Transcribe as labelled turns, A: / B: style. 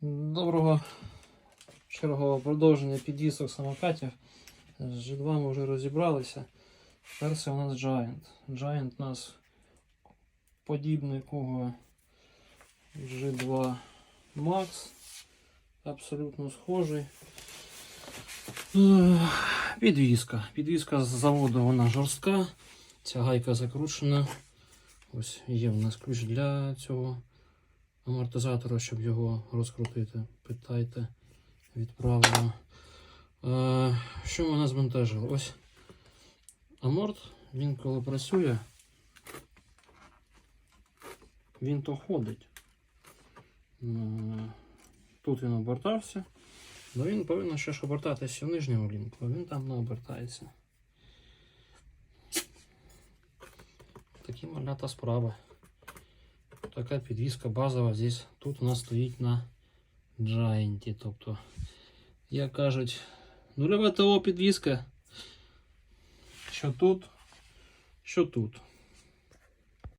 A: Доброго чергового продовження підвісок самокатів. З G2 ми вже розібралися. Перший у нас Giant. Giant у нас подібний кого G2 Max. Абсолютно схожий. Ех, Підвіска. Підвіска з заводу вона жорстка. Ця гайка закручена. Ось є в нас ключ для цього амортизатора, щоб його розкрутити. Питайте, відправимо. Е, що мене збентежило? Ось аморт, він коли працює, він то ходить. Е, Тут він обертався, але він повинен ще ж обертатися в нижньому лінку, а він там не обертається. Такі малята справи. Така підвіска базова здесь. Тут у нас стоїть на Giant. Тобто, як кажуть, нульова ТО підвіска. Що тут, що тут.